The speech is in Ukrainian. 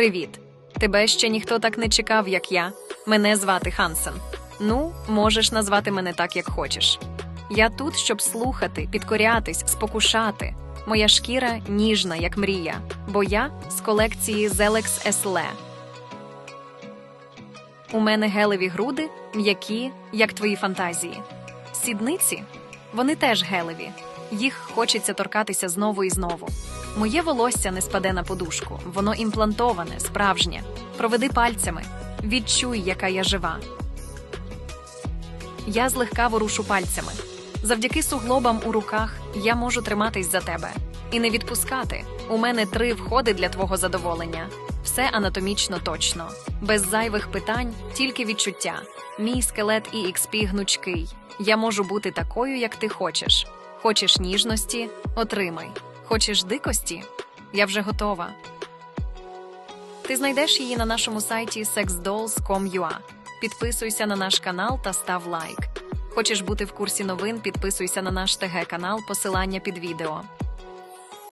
Привіт! Тебе ще ніхто так не чекав, як я. Мене звати Хансен. Ну, можеш назвати мене так, як хочеш. Я тут, щоб слухати, підкорятись, спокушати. Моя шкіра ніжна, як мрія, бо я з колекції Zelex SLE. У мене гелеві груди, м'які, як твої фантазії. Сідниці вони теж гелеві. Їх хочеться торкатися знову і знову. Моє волосся не спаде на подушку, воно імплантоване, справжнє. Проведи пальцями, відчуй, яка я жива. Я злегка ворушу пальцями. Завдяки суглобам у руках я можу триматись за тебе і не відпускати. У мене три входи для твого задоволення. Все анатомічно точно, без зайвих питань, тільки відчуття. Мій скелет і XP гнучкий. Я можу бути такою, як ти хочеш. Хочеш ніжності отримай. Хочеш дикості? Я вже готова. Ти знайдеш її на нашому сайті sexdolls.com.ua. Підписуйся на наш канал та став лайк. Хочеш бути в курсі новин? Підписуйся на наш ТГ канал, посилання під відео.